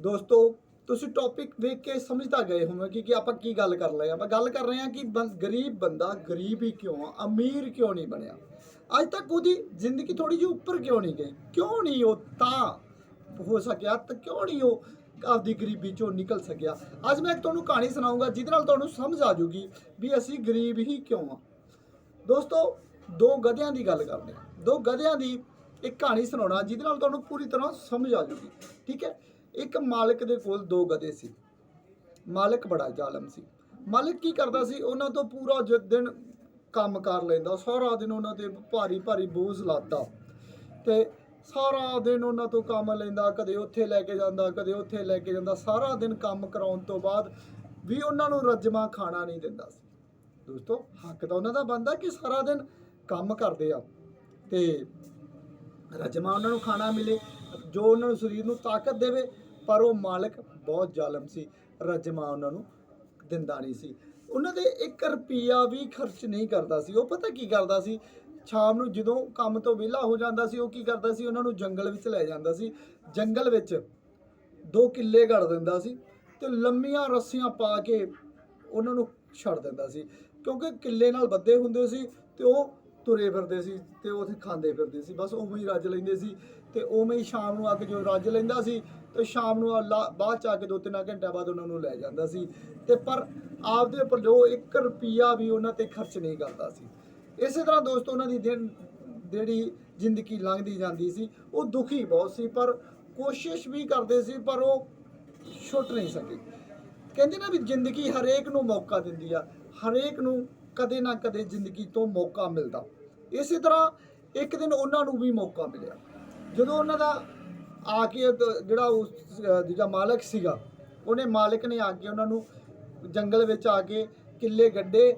ਦੋਸਤੋ, ਤੁਸੀਂ ਟੌਪਿਕ ਵੇਖ ਕੇ ਸਮਝਦਾ ਗਏ ਹੋਵੋਗੇ ਕਿ ਆਪਾਂ ਕੀ ਗੱਲ ਕਰ ਰਹੇ ਹਾਂ। ਆਪਾਂ ਗੱਲ ਕਰ ਰਹੇ ਹਾਂ ਕਿ ਬੰ- ਗਰੀਬ ਬੰਦਾ ਗਰੀਬ ਹੀ ਕਿਉਂ ਆ? ਅਮੀਰ ਕਿਉਂ ਨਹੀਂ ਬਣਿਆ? ਅੱਜ ਤੱਕ ਉਹਦੀ ਜ਼ਿੰਦਗੀ ਥੋੜੀ ਜਿਹੀ ਉੱਪਰ ਕਿਉਂ ਨਹੀਂ ਗਈ? ਕਿਉਂ ਨਹੀਂ ਉਹ ਤਾਂ ਹੋ ਸਕਿਆ ਤਾਂ ਕਿਉਂ ਨਹੀਂ ਉਹ ਆਪਦੀ ਗਰੀਬੀ ਚੋਂ ਨਿਕਲ ਸਕਿਆ? ਅੱਜ ਮੈਂ ਇੱਕ ਤੁਹਾਨੂੰ ਕਹਾਣੀ ਸੁਣਾਉਂਗਾ ਜਿਹਦੇ ਨਾਲ ਤੁਹਾਨੂੰ ਸਮਝ ਆ ਜੂਗੀ ਵੀ ਅਸੀਂ ਗਰੀਬ ਹੀ ਕਿਉਂ ਆ। ਦੋਸਤੋ, ਦੋ ਗਧਿਆਂ ਦੀ ਗੱਲ ਕਰਦੇ ਹਾਂ। ਦੋ ਗਧਿਆਂ ਦੀ ਇੱਕ ਕਹਾਣੀ ਸੁਣਾਉਣਾ, ਜਿਹਦੇ ਨਾਲ ਤੁਹਾਨੂੰ ਪੂਰੀ ਤਰ੍ਹਾਂ ਸਮਝ ਆ ਜੂਗੀ। ਠੀਕ ਹੈ? ਇੱਕ ਮਾਲਕ ਦੇ ਕੋਲ ਦੋ ਗਧੇ ਸੀ। ਮਾਲਕ ਬੜਾ ਜ਼ਾਲਮ ਸੀ। ਮਾਲਕ ਕੀ ਕਰਦਾ ਸੀ? ਉਹਨਾਂ ਤੋਂ ਪੂਰਾ ਜ- ਦਿਨ ਕੰਮ ਕਰ ਲੈਂਦਾ। ਸਾਰਾ ਦਿਨ ਉਹਨਾਂ ਤੇ ਭਾਰੀ ਭਾਰੀ ਬੋਝ ਲਾਦਾ ਤੇ ਸਾਰਾ ਦਿਨ ਉਹਨਾਂ ਤੋਂ ਕੰਮ ਲੈਂਦਾ। ਕਦੇ ਉੱਥੇ ਲੈ ਕੇ ਜਾਂਦਾ, ਕਦੇ ਉੱਥੇ ਲੈ ਕੇ ਜਾਂਦਾ। ਸਾਰਾ ਦਿਨ ਕੰਮ ਕਰਾਉਣ ਤੋਂ ਬਾਅਦ ਵੀ ਉਹਨਾਂ ਨੂੰ ਰੱਜਮਾ ਖਾਣਾ ਨਹੀਂ ਦਿੰਦਾ ਸੀ। ਦੋਸਤੋ, ਹੱਕ ਤਾਂ ਉਹਨਾਂ ਦਾ ਬਣਦਾ ਕਿ ਸਾਰਾ ਦਿਨ ਕੰਮ ਕਰਦੇ ਆ। ਤੇ ਰਜਮਾ ਉਹਨਾਂ ਨੂੰ ਖਾਣਾ ਮਿਲੇ। ਜੋ ਉਹਨਾਂ ਨੂੰ ਸਰੀਰ ਨੂੰ ਤਾਕਤ ਦੇਵੇ ਪਰ ਉਹ ਮਾਲਕ ਬਹੁਤ ਜ਼ਾਲਮ ਸੀ, ਰਜਮਾ ਉਹਨਾਂ ਨੂੰ ਦਿੰਦਾ ਨਹੀਂ ਸੀ। ਉਹਨਾਂ ਦੇ 1 ਰੁਪਿਆ ਵੀ ਖਰਚ ਨਹੀਂ ਕਰਦਾ ਸੀ। ਉਹ ਪਤਾ ਕੀ ਕਰਦਾ ਸੀ? ਸ਼ਾਮ ਨੂੰ ਜਦੋਂ ਕੰਮ ਤੋਂ ਵਿਹਲਾ ਹੋ ਜਾਂਦਾ ਸੀ, ਉਹ ਕੀ ਕਰਦਾ ਸੀ? ਉਹਨਾਂ ਨੂੰ ਜੰਗਲ ਵਿੱਚ ਲੈ ਜਾਂਦਾ ਸੀ। ਜੰਗਲ ਵਿੱਚ ਦੋ ਕਿੱਲੇ ਗੜ ਦਿੰਦਾ ਸੀ ਤੇ ਲੰਮੀਆਂ ਰੱਸੀਆਂ ਪਾ ਕੇ ਉਹਨਾਂ ਨੂੰ ਛੱਡ ਦਿੰਦਾ ਸੀ। ਕਿਉਂਕਿ ਕਿੱਲੇ ਨਾਲ ਬੱਦੇ ਹੁੰਦੇ ਸੀ ਤੇ ਉਹ ਤੁਰੇ ਫਿਰਦੇ ਸੀ ਤੇ ਉੱਥੇ ਖਾਂਦੇ ਫਿਰਦੇ ਸੀ। ਬਸ ਉਵੇਂ ਹੀ ਰੱਜ ਲੈਂਦੇ ਸੀ ਤੇ ਉਵੇਂ ਹੀ ਸ਼ਾਮ ਨੂੰ ਆ ਕੇ ਜਦੋਂ ਰੱਜ ਲੈਂਦਾ ਸੀ ਤੇ ਸ਼ਾਮ ਨੂੰ ਲਾ- ਬਾਅਦ ਚ ਆ ਕੇ ਦੋ ਤਿੰਨ ਘੰਟਿਆਂ ਬਾਅਦ ਉਹਨਾਂ ਨੂੰ ਲੈ ਜਾਂਦਾ ਸੀ। ਤੇ ਪਰ ਆਪਦੇ ਉੱਪਰ ਜੋ 1 ਰੁਪਿਆ ਵੀ ਉਹਨਾਂ ਤੇ ਖਰਚ ਨਹੀਂ ਕਰਦਾ ਸੀ। ਇਸੇ ਤਰ੍ਹਾਂ ਦੋਸਤੋ ਉਹਨਾਂ ਦੀ ਦਿਨ ਜਿਹੜੀ ਜ਼ਿੰਦਗੀ ਲੰਘਦੀ ਜਾਂਦੀ ਸੀ, ਉਹ ਦੁਖੀ ਬਹੁਤ ਸੀ ਪਰ ਕੋਸ਼ਿਸ਼ ਵੀ ਕਰਦੇ ਸੀ ਪਰ ਉਹ ਛੁੱਟ ਨਹੀਂ ਸਕੇ। ਕਹਿੰਦੇ ਨਾ ਵੀ ਜ਼ਿੰਦਗੀ ਹਰੇਕ ਨੂੰ ਮੌਕਾ ਦਿੰਦੀ ਆ, ਹਰੇਕ ਨੂੰ ਕਦੇ ਨਾ ਕਦੇ ਜ਼ਿੰਦਗੀ ਤੋਂ ਮੌਕਾ ਮਿਲਦਾ। ਇਸੇ ਤਰ੍ਹਾਂ ਇੱਕ ਦਿਨ ਉਹਨਾਂ ਨੂੰ ਵੀ ਮੌਕਾ ਮਿਲਿਆ। ਜਦੋਂ ਉਹਨਾਂ ਦਾ ਆ ਕੇ ਜਿਹੜਾ ਉਸ ਦੂਜਾ ਮਾਲਕ ਸੀਗਾ, ਉਹਨੇ ਮਾਲਕ ਨੇ ਆ ਕੇ ਉਹਨਾਂ ਨੂੰ ਜੰਗਲ ਵਿੱਚ ਆ ਕੇ ਕਿੱਲੇ, ਗੱਡੇ,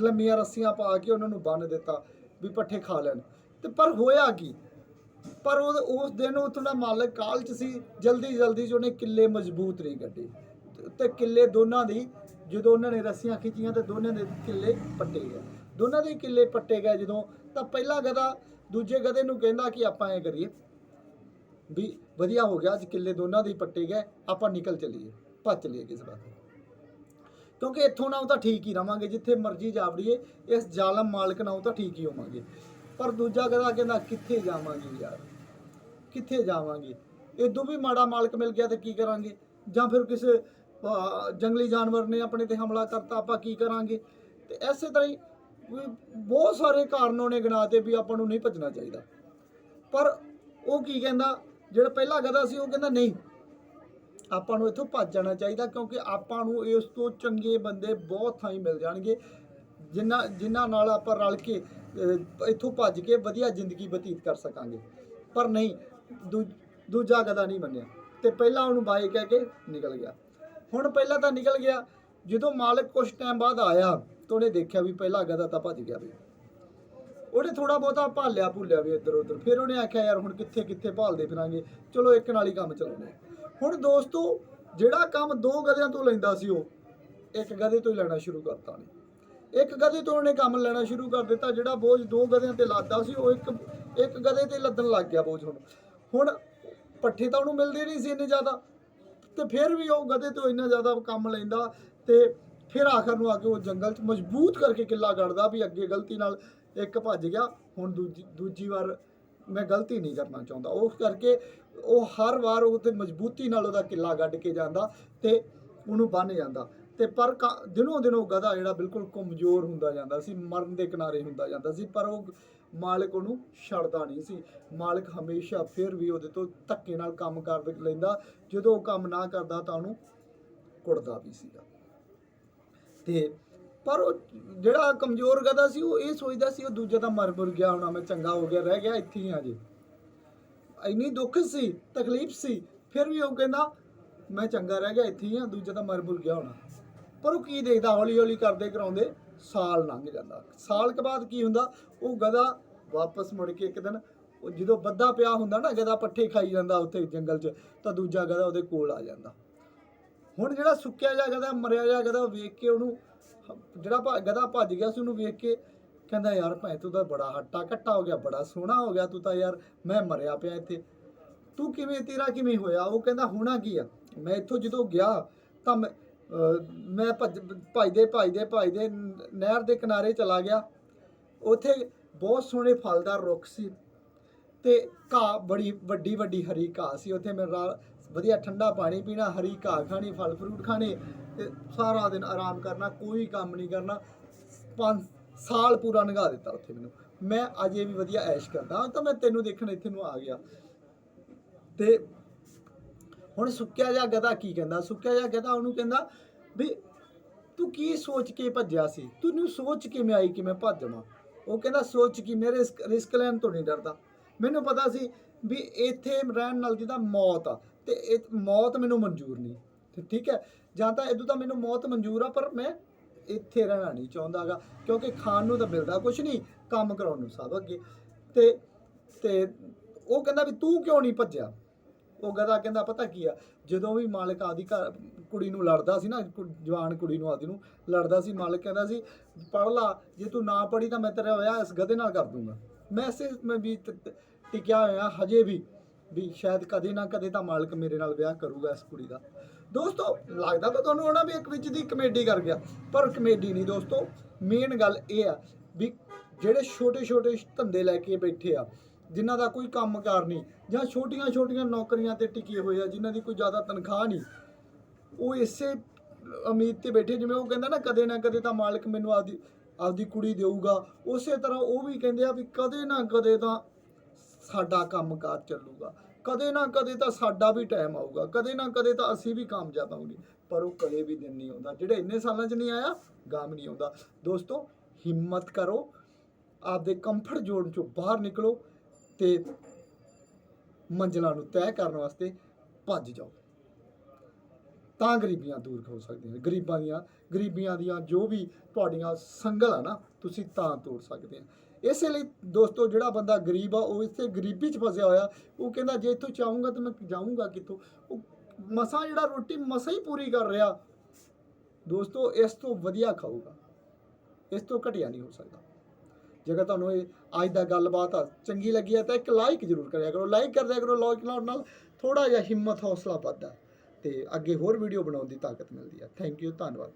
ਲੰਮੀਆਂ ਰੱਸੀਆਂ ਪਾ ਕੇ ਉਹਨਾਂ ਨੂੰ ਬੰਨ ਦਿੱਤਾ ਵੀ ਪੱਠੇ ਖਾ ਲੈਣ। ਤੇ ਪਰ ਹੋਇਆ ਕੀ? ਪਰ ਉਹ, ਉਸ ਦਿਨ ਉਹ ਥੋੜਾ ਮਾਲਕ ਕਾਲ ਚ ਸੀ ਜਲਦੀ ਜਲਦੀ ਚ ਉਹਨੇ ਕਿੱਲੇ ਮਜ਼ਬੂਤ ਨਹੀਂ ਕੱਢੇ। ਤੇ- ਤੇ ਕਿੱਲੇ ਦੋਨਾਂ ਦੀ ਜਦੋਂ ਉਹਨਾਂ ਨੇ ਰੱਸੀਆਂ ਖਿੱਚੀਆਂ ਤੇ ਦੋਨਾਂ ਦੇ ਕਿੱਲੇ ਪੱਟੇ ਗਏ। ਦੋਨਾਂ ਦੇ ਕਿੱਲੇ ਪੱਟੇ ਗਏ ਜਦੋਂ, ਤਾਂ ਪਹਿਲਾ ਗਧਾ ਦੂਜੇ ਗਧੇ ਨੂੰ ਕਹਿੰਦਾ ਕਿ ਆਪਾਂ ਐ ਕਰੀਏ ਵੀ ਵਧੀਆ ਹੋ ਗਿਆ, ਅੱਜ ਕਿੱਲੇ ਦੋਨਾਂ ਦੇ ਹੀ ਪੱਟੇ ਗਏ, ਆਪਾਂ ਨਿਕਲ ਚਲੀਏ, ਭੱਜ ਚੱਲੀਏ ਕਿਸ ਪਾਸੇ। ਕਿਉਂਕਿ ਇੱਥੋਂ ਨਾ ਤਾਂ ਠੀਕ ਹੀ ਰਵਾਂਗੇ, ਜਿੱਥੇ ਮਰਜ਼ੀ ਜਾਵੜੀਏ ਇਸ ਜ਼ਾਲਮ ਮਾਲਕ ਨਾਲ ਤਾਂ ਠੀਕ ਹੀ ਹੋਵਾਂਗੇ। ਪਰ ਦੂਜਾ ਗਧਾ ਕਹਿੰਦਾ, ਕਿੱਥੇ ਜਾਵਾਂਗੇ ਯਾਰ? ਕਿੱਥੇ ਜਾਵਾਂਗੇ? ਇਦੋਂ ਵੀ ਮਾੜਾ ਮਾਲਕ ਮਿਲ ਗਿਆ ਤੇ ਕੀ ਕਰਾਂਗੇ? ਜਾਂ ਫਿਰ ਕਿਸੇ ਜੰਗਲੀ ਜਾਨਵਰ ਨੇ ਆਪਣੇ ਤੇ ਹਮਲਾ ਕਰਤਾ, ਆਪਾਂ ਕੀ ਕਰਾਂਗੇ? ਤੇ ਐਸੇ ਤਰ੍ਹਾਂ ਹੀ ਬਹੁਤ ਸਾਰੇ ਕਾਰਨੋਂ ਨੇ ਗਿਣਾਤੇ ਵੀ ਆਪਾਂ ਨੂੰ ਨਹੀਂ ਭੱਜਣਾ ਚਾਹੀਦਾ। ਪਰ ਉਹ ਕੀ ਕਹਿੰਦਾ, ਜਿਹੜਾ ਪਹਿਲਾ ਗਧਾ ਸੀ, ਉਹ ਕਹਿੰਦਾ ਨਹੀਂ, ਆਪਾਂ ਨੂੰ ਇੱਥੋਂ ਭੱਜ ਜਾਣਾ ਚਾਹੀਦਾ ਕਿਉਂਕਿ ਆਪਾਂ ਨੂੰ ਇਸ ਤੋਂ ਚੰਗੇ ਬੰਦੇ ਬਹੁਤ ਥਾਈਂ ਮਿਲ ਜਾਣਗੇ। ਜਿਨ੍ਹਾਂ ਜਿਨ੍ਹਾਂ ਨਾਲ ਆਪਾਂ ਰਲ ਕੇ ਇੱਥੋਂ ਭੱਜ ਕੇ ਵਧੀਆ ਜ਼ਿੰਦਗੀ ਬਤੀਤ ਕਰ ਸਕਾਂਗੇ। ਪਰ ਨਹੀਂ, ਦੂ- ਦੂਜਾ ਗਧਾ ਨਹੀਂ ਮੰਨਿਆ। ਤੇ ਪਹਿਲਾਂ ਉਹਨੂੰ ਬਾਈ ਕਹਿ ਕੇ ਨਿਕਲ ਗਿਆ। ਹੁਣ ਪਹਿਲਾਂ ਤਾਂ ਨਿਕਲ ਗਿਆ, ਜਦੋਂ ਮਾਲਕ ਕੁਝ ਟਾਈਮ ਬਾਅਦ ਆਇਆ ਤਾਂ ਉਹਨੇ ਦੇਖਿਆ ਵੀ ਪਹਿਲਾ ਗਧਾ ਤਾਂ ਭੱਜ ਗਿਆ ਵੀ। ਉਹਨੇ ਥੋੜਾ ਬਹੁਤਾ ਭਾਲਿਆ ਭੁੱਲਿਆ ਵੀ ਇੱਧਰ ਉੱਧਰ। ਫਿਰ ਉਹਨੇ ਆਖਿਆ, ਯਾਰ ਹੁਣ ਕਿੱਥੇ ਕਿੱਥੇ ਭਾਲਦੇ ਫਿਰਾਂਗੇ? ਚਲੋ ਇੱਕ ਨਾਲ ਹੀ ਕੰਮ ਚਲਾਉਂਦੇ ਹੁਣ ਦੋਸਤੋ, ਜਿਹੜਾ ਕੰਮ ਦੋ ਗਧਿਆਂ ਤੋਂ ਲੈਂਦਾ ਸੀ ਉਹ, ਇੱਕ ਗਧੇ ਤੋਂ ਹੀ ਲੈਣਾ ਸ਼ੁਰੂ ਕਰਤਾ ਉਹਨੇ। ਇੱਕ ਗਧੇ ਤੋਂ ਉਹਨੇ ਕੰਮ ਲੈਣਾ ਸ਼ੁਰੂ ਕਰ ਦਿੱਤਾ, ਜਿਹੜਾ ਬੋਝ ਦੋ ਗਧਿਆਂ ਤੇ ਲੱਦਦਾ ਸੀ, ਉਹ ਇੱਕ ਇੱਕ ਗਧੇ ਤੇ ਲੱਦਣ ਲੱਗ ਗਿਆ ਬੋਝ ਹੁਣ। ਹੁਣ ਪੱਠੇ ਤਾਂ ਉਹਨੂੰ ਮਿਲਦੇ ਨਹੀਂ ਸੀ ਇੰਨੇ ਜ਼ਿਆਦਾ। ਤੇ ਫਿਰ ਵੀ ਉਹ ਗਧੇ ਤੋਂ ਇੰਨਾ ਜ਼ਿਆਦਾ ਕੰਮ ਲੈਂਦਾ ਤੇ ਫਿਰ ਆਖਰ ਨੂੰ ਆ ਕੇ ਉਹ ਜੰਗਲ 'ਚ ਮਜ਼ਬੂਤ ਕਰਕੇ ਕਿੱਲਾ ਗੜਦਾ ਵੀ ਅੱਗੇ ਗਲਤੀ ਨਾਲ ਇੱਕ ਭੱਜ ਗਿਆ, ਹੁਣ ਦੂਜੀ ਦੂਜੀ ਵਾਰ ਮੈਂ ਗਲਤੀ ਨਹੀਂ ਕਰਨਾ ਚਾਹੁੰਦਾ। ਉਸ ਕਰਕੇ ਉਹ ਹਰ ਵਾਰ ਉਹ ਤੇ ਮਜ਼ਬੂਤੀ ਨਾਲ ਉਹਦਾ ਕਿੱਲਾ ਗੱਡ ਕੇ ਜਾਂਦਾ ਤੇ ਉਹਨੂੰ ਬੰਨ ਜਾਂਦਾ। ਤੇ ਪਰ ਕ- ਦਿਨੋਂ ਦਿਨ ਉਹ ਗਧਾ ਜਿਹੜਾ ਬਿਲਕੁਲ ਕਮਜ਼ੋਰ ਹੁੰਦਾ ਜਾਂਦਾ ਸੀ, ਮਰਨ ਦੇ ਕਿਨਾਰੇ ਹੁੰਦਾ ਜਾਂਦਾ ਸੀ, ਪਰ ਉਹ ਮਾਲਕ ਉਹਨੂੰ ਛੱਡਦਾ ਨਹੀਂ ਸੀ। ਮਾਲਕ ਹਮੇਸ਼ਾ ਫਿਰ ਵੀ ਉਹਦੇ ਤੋਂ ਧੱਕੇ ਨਾਲ ਕੰਮ ਕਰ ਲੈਂਦਾ। ਜਦੋਂ ਉਹ ਕੰਮ ਨਾ ਕਰਦਾ ਤਾਂ ਉਹਨੂੰ ਕੁੱਟਦਾ ਵੀ ਸੀਗਾ। ਤੇ ਪਰ ਉਹ ਜਿਹੜਾ ਕਮਜ਼ੋਰ ਗਧਾ ਸੀ, ਉਹ ਇਹ ਸੋਚਦਾ ਸੀ, ਉਹ ਦੂਜਾ ਤਾਂ ਮਰ ਮੁਰ ਗਿਆ ਹੋਣਾ, ਮੈਂ ਚੰਗਾ ਹੋ ਗਿਆ, ਰਹਿ ਗਿਆ ਇੱਥੇ ਹੀ ਆ ਜੇ। ਇੰਨੀ ਦੁੱਖ ਸੀ, ਤਕਲੀਫ ਸੀ, ਫਿਰ ਵੀ ਉਹ ਕਹਿੰਦਾ, ਮੈਂ ਚੰਗਾ ਰਹਿ ਗਿਆ, ਇੱਥੇ ਹੀ ਆ, ਦੂਜਾ ਤਾਂ ਮਰ ਮੁਰ ਗਿਆ ਹੋਣਾ। ਪਰ ਉਹ ਕੀ ਦੇਖਦਾ ਹੌਲੀ ਹੌਲੀ ਕਰਦੇ ਕਰਾਉਂਦੇ ਸਾਲ ਲੰਘ ਜਾਂਦਾ। ਸਾਲ ਕੇ ਬਾਅਦ ਕੀ ਹੁੰਦਾ, ਉਹ ਗਧਾ ਵਾਪਸ ਮੁੜ ਕੇ ਇੱਕ ਦਿਨ ਉਹ ਜਦੋਂ ਬੱਦਾ ਪਿਆ ਹੁੰਦਾ ਨਾ ਗਦਾ ਪੱਠੇ ਖਾਈ ਜਾਂਦਾ ਉੱਥੇ ਜੰਗਲ 'ਚ, ਤਾਂ ਦੂਜਾ ਗਧਾ ਉਹਦੇ ਕੋਲ ਆ ਜਾਂਦਾ। ਹੁਣ ਜਿਹੜਾ ਸੁੱਕਿਆ ਜਾ ਗਧਾ, ਮਰਿਆ ਜਾ ਗਧਾ ਵੇਖ ਕੇ ਉਹਨੂੰ ਜਿਹੜਾ ਭਾ- ਗਧਾ ਭੱਜ ਗਿਆ ਸੀ ਉਹਨੂੰ ਵੇਖ ਕੇ ਕਹਿੰਦਾ, ਯਾਰ ਭਾਈ ਤੂੰ ਤਾਂ ਬੜਾ ਹੱਟਾ ਕੱਟਾ ਹੋ ਗਿਆ, ਬੜਾ ਸੋਹਣਾ ਹੋ ਗਿਆ ਤੂੰ ਤਾਂ ਯਾਰ, ਮੈਂ ਮਰਿਆ ਪਿਆ ਇੱਥੇ। ਤੂੰ ਕਿਵੇਂ, ਤੇਰਾ ਕਿਵੇਂ ਹੋਇਆ? ਉਹ ਕਹਿੰਦਾ, ਹੋਣਾ ਕੀ ਆ? ਮੈਂ ਇੱਥੋਂ ਜਦੋਂ ਗਿਆ ਤਾਂ ਮੈਂ ਮੈਂ ਭੱਜ, ਭੱਜਦੇ ਭੱਜਦੇ ਭੱਜਦੇ ਨਹਿਰ ਦੇ ਕਿਨਾਰੇ ਚਲਾ ਗਿਆ। ਉੱਥੇ ਬਹੁਤ ਸੋਹਣੇ ਫਲਦਾਰ ਰੁੱਖ ਸੀ ਤੇ ਘਾਹ ਬੜੀ ਵੱਡੀ ਵੱਡੀ ਹਰੀ ਘਾਹ ਸੀ। ਉੱਥੇ ਮੈਂ ਵਧੀਆ ਠੰਡਾ ਪਾਣੀ ਪੀਣਾ, ਹਰੀ ਘਾਹ ਖਾਣੀ, ਫਲ ਫਰੂਟ ਖਾਣੇ ਤੇ ਸਾਰਾ ਦਿਨ ਆਰਾਮ ਕਰਨਾ, ਕੋਈ ਕੰਮ ਨਹੀਂ ਕਰਨਾ। ਪੰਜ ਸਾਲ ਪੂਰਾ ਲੰਘਾ ਦਿੱਤਾ ਉੱਥੇ ਮੈਨੂੰ। ਮੈਂ ਅਜੇ ਵੀ ਵਧੀਆ ਐਸ਼ ਕਰਦਾ ਤਾਂ ਮੈਂ ਤੈਨੂੰ ਦੇਖਣ ਇੱਥੇ ਨੂੰ ਆ ਗਿਆ। ਤੇ ਹੁਣ ਸੁੱਕਿਆ ਜਾ ਗਧਾ ਕੀ ਕਹਿੰਦਾ? ਸੁੱਕਿਆ ਜਿਹਾ ਗਧਾ ਉਹਨੂੰ ਕਹਿੰਦਾ ਵੀ ਤੂੰ ਕੀ ਸੋਚ ਕੇ ਭੱਜਿਆ ਸੀ? ਤੈਨੂੰ ਸੋਚ ਕਿਵੇਂ ਆਈ ਕਿ ਮੈਂ ਭੱਜ ਜਾਵਾਂ? ਉਹ ਕਹਿੰਦਾ ਸੋਚ ਕਿ ਮੇਰੇ ਰਿਸਕ ਲੈਣ ਤੋਂ ਨਹੀਂ ਡਰਦਾ। ਮੈਨੂੰ ਪਤਾ ਸੀ ਵੀ ਇੱਥੇ ਰਹਿਣ ਨਾਲ ਜਿਹਦਾ ਮੌਤ ਆ, ਤੇ ਇਹ ਮੌਤ ਮੈਨੂੰ ਮਨਜ਼ੂਰ ਨਹੀਂ। ਠੀਕ ਹੈ, ਜਾਂ ਤਾਂ ਇਦੋਂ ਤਾਂ ਮੈਨੂੰ ਮੌਤ ਮਨਜ਼ੂਰ ਆ, ਪਰ ਮੈਂ ਇੱਥੇ ਰਹਿਣਾ ਨਹੀਂ ਚਾਹੁੰਦਾਗਾ, ਕਿਉਂਕਿ ਖਾਣ ਨੂੰ ਤਾਂ ਮਿਲਦਾ ਕੁਝ ਨਹੀਂ, ਕੰਮ ਕਰਾਉਣ ਨੂੰ ਸਭ ਅੱਗੇ। ਤੇ ਤੇ ਉਹ ਕਹਿੰਦਾ ਵੀ ਤੂੰ ਕਿਉਂ ਨਹੀਂ ਭੱਜਿਆ? ਉਹ ਕਹਿੰਦਾ ਕਹਿੰਦਾ ਪਤਾ ਕੀ ਆ, ਜਦੋਂ ਵੀ ਮਾਲਕ ਆਦੀ ਘਰ ਕੁੜੀ ਨੂੰ ਲੜਦਾ ਸੀ ਨਾ, ਕੁ- ਜਵਾਨ ਕੁੜੀ ਨੂੰ ਆਦੀ ਨੂੰ, ਲੜਦਾ ਸੀ, ਮਾਲਕ ਕਹਿੰਦਾ ਸੀ ਪੜ ਲਾ, ਜੇ ਤੂੰ ਨਾ ਪੜੀ ਤਾਂ ਮੈਂ ਤੇਰਾ ਵਿਆਹ ਇਸ ਗਧੇ ਨਾਲ ਕਰ ਦੂੰਗਾ। ਮੈਂ ਇਸੇ ਮੈਂ ਵੀ ਟ- ਟ- ਟਿਕਿਆ ਹੋਇਆ ਹਜੇ ਵੀ ਵੀ ਸ਼ਾਇਦ ਕਦੇ ਨਾ ਕਦੇ ਤਾਂ ਮਾਲਕ ਮੇਰੇ ਨਾਲ ਵਿਆਹ ਕਰੂਗਾ ਇਸ ਕੁੜੀ ਦਾ। ਦੋਸਤੋ, ਲੱਗਦਾ ਤਾਂ ਤੁਹਾਨੂੰ ਹੋਣਾ ਵੀ ਇੱਕ ਵਿੱਚ ਦੀ ਕਮੇਡੀ ਕਰ ਗਿਆ, ਪਰ ਕਮੇਡੀ ਨਹੀਂ ਦੋਸਤੋ। ਮੇਨ ਗੱਲ ਇਹ ਆ ਵੀ ਜਿਹੜੇ ਛੋਟੇ ਛੋਟੇ ਧੰਦੇ ਲੈ ਕੇ ਬੈਠੇ ਆ, ਜਿਨ੍ਹਾਂ ਦਾ ਕੋਈ ਕੰਮਕਾਰ ਨਹੀਂ ਜਾਂ ਛੋਟੀਆਂ ਛੋਟੀਆਂ ਨੌਕਰੀਆਂ ਤੇ ਟਿਕੇ ਹੋਏ ਆ, ਜਿਨ੍ਹਾਂ ਦੀ ਕੋਈ ਜ਼ਿਆਦਾ ਤਨਖਾਹ ਨਹੀਂ ਉਹ ਇਸੇ ਉਮੀਦ ਤੇ ਬੈਠੇ, ਜਿਵੇਂ ਉਹ ਕਹਿੰਦਾ ਨਾ, ਕਦੇ ਨਾ ਕਦੇ ਤਾਂ ਮਾਲਕ ਮੈਨੂੰ ਆਪਦੀ ਆਪਦੀ ਕੁੜੀ ਦੇਊਗਾ। ਉਸੇ ਤਰ੍ਹਾਂ ਉਹ ਵੀ ਕਹਿੰਦੇ ਆ ਵੀ ਕਦੇ ਨਾ ਕਦੇ ਤਾਂ ਸਾਡਾ ਕੰਮਕਾਰ ਚੱਲੂਗਾ। ਕਦੇ ਨਾ ਕਦੇ ਤਾਂ ਸਾਡਾ ਵੀ ਟਾਈਮ ਆਊਗਾ। ਕਦੇ ਨਾ ਕਦੇ ਤਾਂ ਅਸੀਂ ਵੀ ਕਾਮਯਾਬ ਆਵਾਂਗੇ ਪਰ ਉਹ ਕਦੇ ਵੀ ਦਿਨ ਨਹੀਂ ਆਉਂਦਾ। ਜਿਹੜੇ ਇੰਨੇ ਸਾਲਾਂ 'ਚ ਨਹੀਂ ਆਇਆ, ਗਾਮ ਨਹੀਂ ਆਉਂਦਾ। ਦੋਸਤੋ, ਹਿੰਮਤ ਕਰੋ। ਆਪਦੇ ਕੰਫਰਟ ਜ਼ੋਨ 'ਚੋਂ ਬਾਹਰ ਨਿਕਲੋ ਤੇ ਮੰਜ਼ਲਾਂ ਨੂੰ ਤੈਅ ਕਰਨ ਵਾਸਤੇ ਭੱਜ ਜਾਓ। ਤਾਂ ਗਰੀਬੀਆਂ ਦੂਰ ਹੋ ਸਕਦੀਆਂ ਗਰੀਬਾਂ ਦੀਆਂ, ਗਰੀਬੀਆਂ ਦੀਆਂ ਜੋ ਵੀ ਤੁਹਾਡੀਆਂ ਸੰਗਲ ਆ ਨਾ, ਤੁਸੀਂ ਤਾਂ ਤੋੜ ਸਕਦੇ ਆ। ਇਸੇ ਲਈ ਦੋਸਤੋ, ਜਿਹੜਾ ਬੰਦਾ ਗਰੀਬ ਆ, ਉਹ ਇਸੇ ਗਰੀਬੀ 'ਚ ਫਸਿਆ ਹੋਇਆ, ਉਹ ਕਹਿੰਦਾ, ਜੇ ਇੱਥੋਂ ਚਾਹੂੰਗਾ ਤਾਂ ਮੈਂ ਜਾਊਂਗਾ ਕਿੱਥੋਂ? ਉਹ ਮਸਾਂ ਜਿਹੜਾ ਰੋਟੀ ਮਸਾਂ ਹੀ ਪੂਰੀ ਕਰ ਰਿਹਾ, ਦੋਸਤੋ, ਇਸ ਤੋਂ ਵਧੀਆ ਖਾਊਗਾ। ਇਸ ਤੋਂ ਘਟਿਆ ਨਹੀਂ ਹੋ ਸਕਦਾ। ਜੇਕਰ ਤੁਹਾਨੂੰ ਇਹ ਅੱਜ ਦਾ ਗੱਲਬਾਤ ਆ ਚੰਗੀ ਲੱਗੀ ਹੈ ਤਾਂ ਇੱਕ ਲਾਈਕ ਜ਼ਰੂਰ ਕਰਿਆ ਕਰੋ। ਲਾਈਕ ਕਰ ਕਰੋ ਲਾਈਕ ਨਾਲ ਨਾਲ ਥੋੜਾ ਜਿਹਾ ਹਿੰਮਤ, ਹੌਸਲਾ ਵੱਧਦਾ। ਤੇ ਅੱਗੇ ਹੋਰ ਵੀਡੀਓ ਬਣਾਉਣ ਦੀ ਤਾਕਤ ਮਿਲਦੀ ਹੈ ਥੈਂਕ ਯੂ ਧੰਨਵਾਦ।